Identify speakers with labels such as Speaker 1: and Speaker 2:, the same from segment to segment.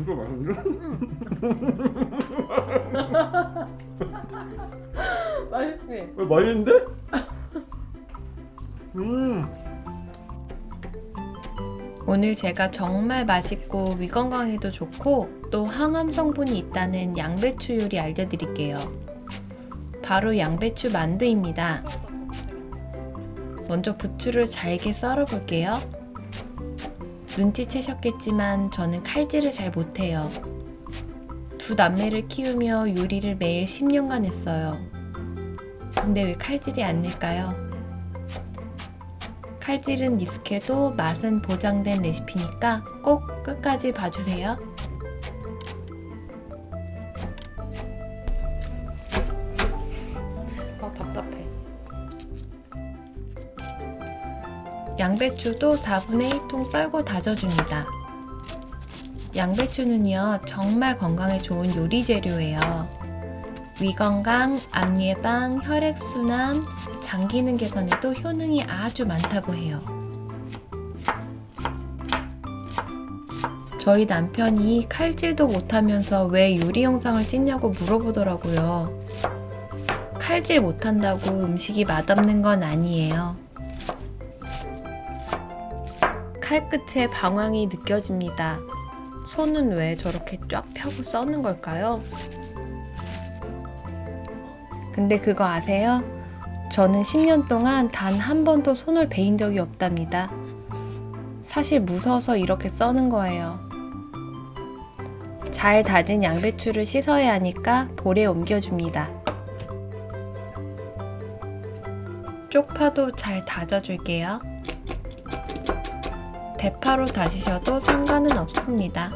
Speaker 1: 진짜 맛있는데?
Speaker 2: 맛있지?
Speaker 1: 왜 맛있는데? 음.
Speaker 3: 오늘 제가 정말 맛있고 위 건강에도 좋고 또 항암 성분이 있다는 양배추 요리 알려드릴게요. 바로 양배추 만두입니다. 먼저 부추를 잘게 썰어 볼게요. 눈치채셨겠지만 저는 칼질을 잘 못해요. 두 남매를 키우며 요리를 매일 10년간 했어요. 근데 왜 칼질이 안 될까요? 칼질은 미숙해도 맛은 보장된 레시피니까 꼭 끝까지 봐주세요. 양배추도 4분의 1통 썰고 다져줍니다. 양배추는요, 정말 건강에 좋은 요리 재료예요. 위 건강, 암 예방, 혈액순환, 장 기능 개선에도 효능이 아주 많다고 해요. 저희 남편이 칼질도 못하면서 왜 요리 영상을 찍냐고 물어보더라고요. 칼질 못한다고 음식이 맛없는 건 아니에요. 칼 끝에 방황이 느껴집니다. 손은 왜 저렇게 쫙 펴고 써는 걸까요? 근데 그거 아세요? 저는 10년 동안 단 한 번도 손을 베인 적이 없답니다. 사실 무서워서 이렇게 써는 거예요. 잘 다진 양배추를 씻어야 하니까 볼에 옮겨줍니다. 쪽파도 잘 다져줄게요. 대파로 다지셔도 상관은 없습니다.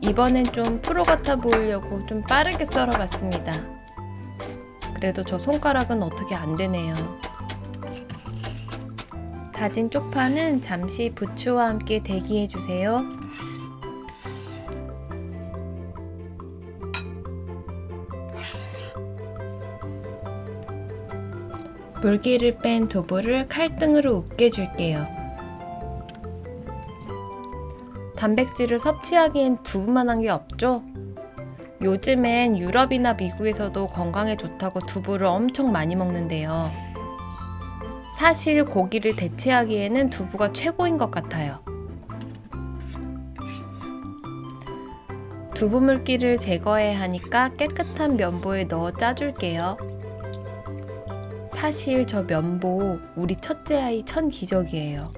Speaker 3: 이번엔 좀 프로 같아 보이려고 좀 빠르게 썰어봤습니다. 그래도 저 손가락은 어떻게 안 되네요. 다진 쪽파는 잠시 부추와 함께 대기해 주세요. 물기를 뺀 두부를 칼등으로 으깨줄게요. 단백질을 섭취하기엔 두부만한 게 없죠? 요즘엔 유럽이나 미국에서도 건강에 좋다고 두부를 엄청 많이 먹는데요. 사실 고기를 대체하기에는 두부가 최고인 것 같아요. 두부 물기를 제거해야 하니까 깨끗한 면보에 넣어 짜줄게요. 사실 저 면보 우리 첫째 아이 천 기적이에요.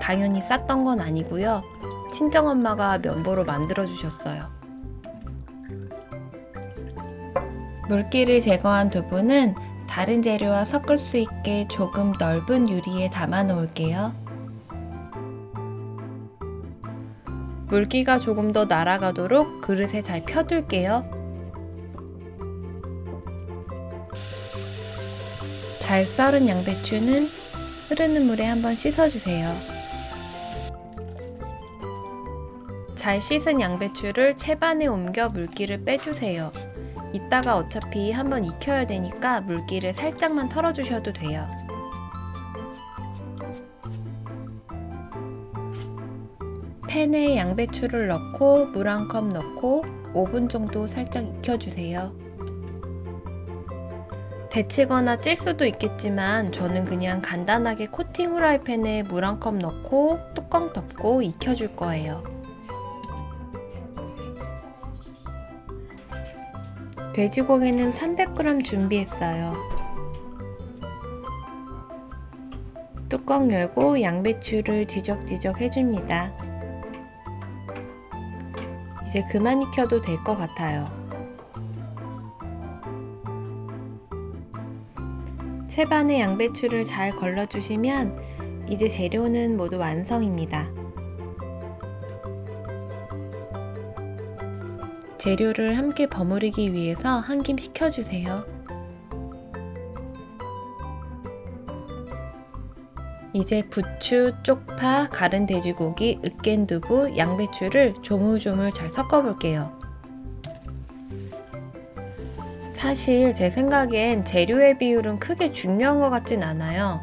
Speaker 3: 당연히 쌌던 건 아니고요. 친정엄마가 면보로 만들어 주셨어요. 물기를 제거한 두부는 다른 재료와 섞을 수 있게 조금 넓은 유리에 담아 놓을게요. 물기가 조금 더 날아가도록 그릇에 잘 펴둘게요. 잘 썰은 양배추는 흐르는 물에 한번 씻어주세요. 잘 씻은 양배추를 채반에 옮겨 물기를 빼주세요. 이따가 어차피 한번 익혀야 되니까 물기를 살짝만 털어주셔도 돼요. 팬에 양배추를 넣고 물 한 컵 넣고 5분 정도 살짝 익혀주세요. 데치거나 찔 수도 있겠지만 저는 그냥 간단하게 코팅 후라이팬에 물 한 컵 넣고 뚜껑 덮고 익혀줄 거예요. 돼지고기는 300g 준비했어요. 뚜껑 열고 양배추를 뒤적뒤적 해줍니다. 이제 그만 익혀도 될 것 같아요. 채반에 양배추를 잘 걸러주시면 이제 재료는 모두 완성입니다. 재료를 함께 버무리기 위해서 한 김 식혀주세요. 이제 부추, 쪽파, 가른 돼지고기, 으깬 두부, 양배추를 조물조물 잘 섞어볼게요. 사실 제 생각엔 재료의 비율은 크게 중요한 것 같진 않아요.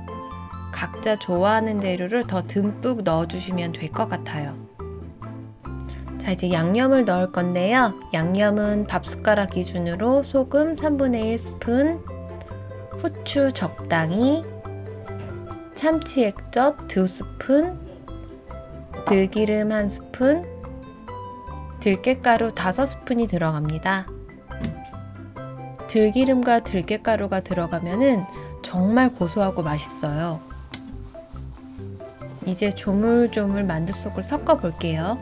Speaker 3: 각자 좋아하는 재료를 더 듬뿍 넣어주시면 될 것 같아요. 자, 이제 양념을 넣을 건데요. 양념은 밥 숟가락 기준으로 소금 3분의 1 스푼, 후추 적당히, 참치 액젓 2스푼, 들기름 1스푼, 들깨가루 5스푼이 들어갑니다. 들기름과 들깨가루가 들어가면은 정말 고소하고 맛있어요. 이제 조물조물 만두속을 섞어 볼게요.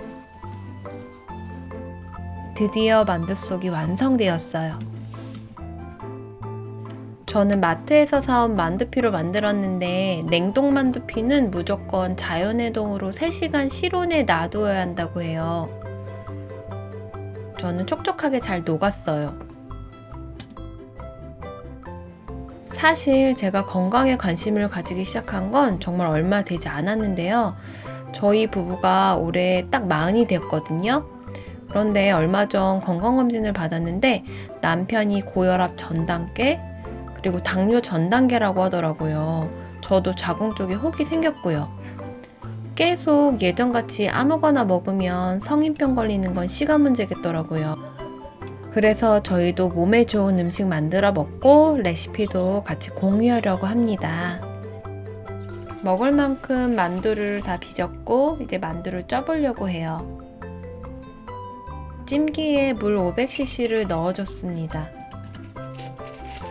Speaker 3: 드디어 만두속이 완성되었어요. 저는 마트에서 사온 만두피로 만들었는데 냉동 만두피는 무조건 자연해동으로 3시간 실온에 놔두어야 한다고 해요. 저는 촉촉하게 잘 녹았어요. 사실 제가 건강에 관심을 가지기 시작한 건 정말 얼마 되지 않았는데요. 저희 부부가 올해 딱 마흔이 됐거든요. 그런데 얼마 전 건강검진을 받았는데 남편이 고혈압 전 단계, 그리고 당뇨 전 단계라고 하더라고요. 저도 자궁 쪽에 혹이 생겼고요. 계속 예전같이 아무거나 먹으면 성인병 걸리는 건 시간 문제겠더라고요. 그래서 저희도 몸에 좋은 음식 만들어 먹고 레시피도 같이 공유하려고 합니다. 먹을 만큼 만두를 다 빚었고 이제 만두를 쪄보려고 해요. 찜기에 물 500cc를 넣어줬습니다.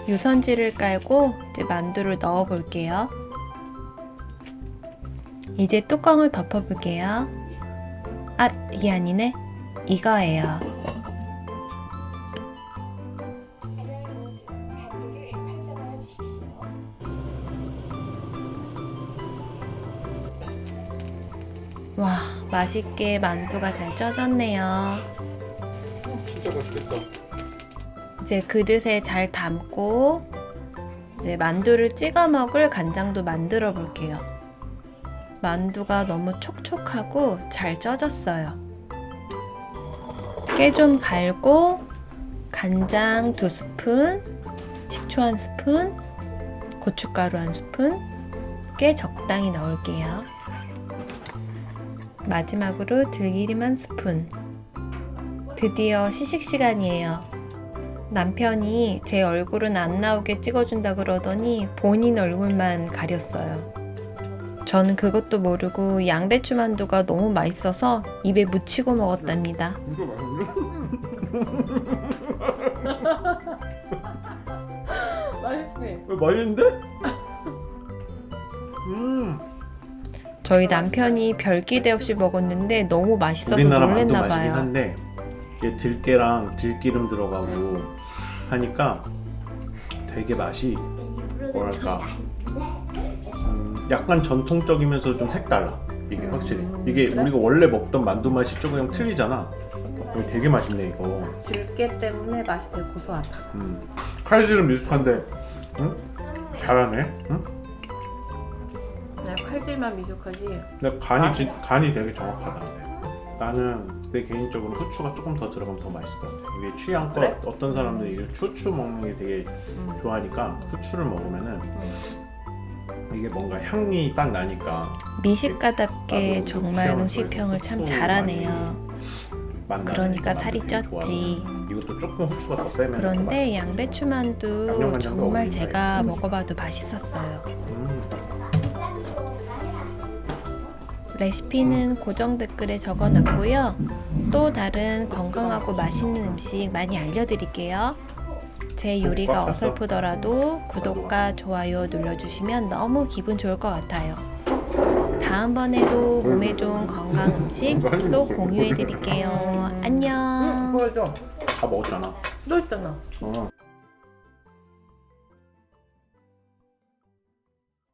Speaker 3: 유선지를 깔고 이제 만두를 넣어 볼게요. 이제 뚜껑을 덮어 볼게요. 아, 이게 아니네. 이거예요. 맛있게 만두가 잘 쪄졌네요.
Speaker 1: 진짜 맛있겠다.
Speaker 3: 이제 그릇에 잘 담고 이제 만두를 찍어 먹을 간장도 만들어 볼게요. 만두가 너무 촉촉하고 잘 쪄졌어요. 깨 좀 갈고 간장 두 스푼, 식초 한 스푼, 고춧가루 한 스푼, 깨 적당히 넣을게요. 마지막으로 들기름 한 스푼. 드디어 시식 시간이에요. 남편이 제 얼굴은 안 나오게 찍어준다 그러더니 본인 얼굴만 가렸어요. 저는 그것도 모르고 양배추 만두가 너무 맛있어서 입에 묻히고 먹었답니다.
Speaker 1: 이거 맛있는데?
Speaker 2: 맛있지?
Speaker 1: 왜 맛있는데?
Speaker 3: 저희 남편이 별 기대 없이 먹었는데 너무 맛있어서
Speaker 1: 우리나라 만두
Speaker 3: 놀랬나
Speaker 1: 맛이긴
Speaker 3: 봐요.
Speaker 1: 한데 이게 들깨랑 들기름 들어가고 하니까 되게 맛이 뭐랄까 음, 약간 전통적이면서 좀 색달라 이게 확실히 이게
Speaker 2: 그래?
Speaker 1: 우리가 원래 먹던 만두 맛이 조금 틀리잖아 이거 되게 맛있네 이거
Speaker 2: 들깨 때문에 맛이 되게 고소하다.
Speaker 1: 음. 칼질은 미숙한데 응? 잘하네 응?
Speaker 2: 나 칼질만 미숙하지.
Speaker 1: 근데 간이 진, 간이 되게 정확하다. 나는 내 개인적으로 후추가 조금 더 들어가면 더 맛있을 것 같아 이게 취향껏
Speaker 2: 그래?
Speaker 1: 어떤 사람들이 이게 후추 먹는 게 되게
Speaker 2: 음.
Speaker 1: 좋아하니까 후추를 먹으면은 이게 뭔가 향이 딱 나니까
Speaker 3: 미식가답게
Speaker 1: 나도
Speaker 3: 정말
Speaker 1: 취향을
Speaker 3: 음식평을 참 잘하네요.
Speaker 1: 맛 나는
Speaker 3: 그러니까 살이
Speaker 1: 되게
Speaker 3: 쪘지.
Speaker 1: 이것도 조금 후추가 더 세면 더
Speaker 3: 그런데
Speaker 1: 맛있어.
Speaker 3: 양배추 만두
Speaker 1: 양념 간장도
Speaker 3: 정말
Speaker 1: 어울린다,
Speaker 3: 제가
Speaker 1: 이거.
Speaker 3: 먹어봐도 맛있었어요.
Speaker 1: 음.
Speaker 3: 레시피는 고정 댓글에 적어놨고요. 또 다른 건강하고 맛있는 음식 많이 알려드릴게요. 제 요리가 어설프더라도 구독과 좋아요 눌러주시면 너무 기분 좋을 것 같아요. 다음번에도 몸에 좋은 건강 음식 또 공유해드릴게요.
Speaker 2: 응,
Speaker 3: 안녕.
Speaker 2: 보여줘.
Speaker 1: 다 먹었잖아
Speaker 2: 또 있잖아.
Speaker 1: 어.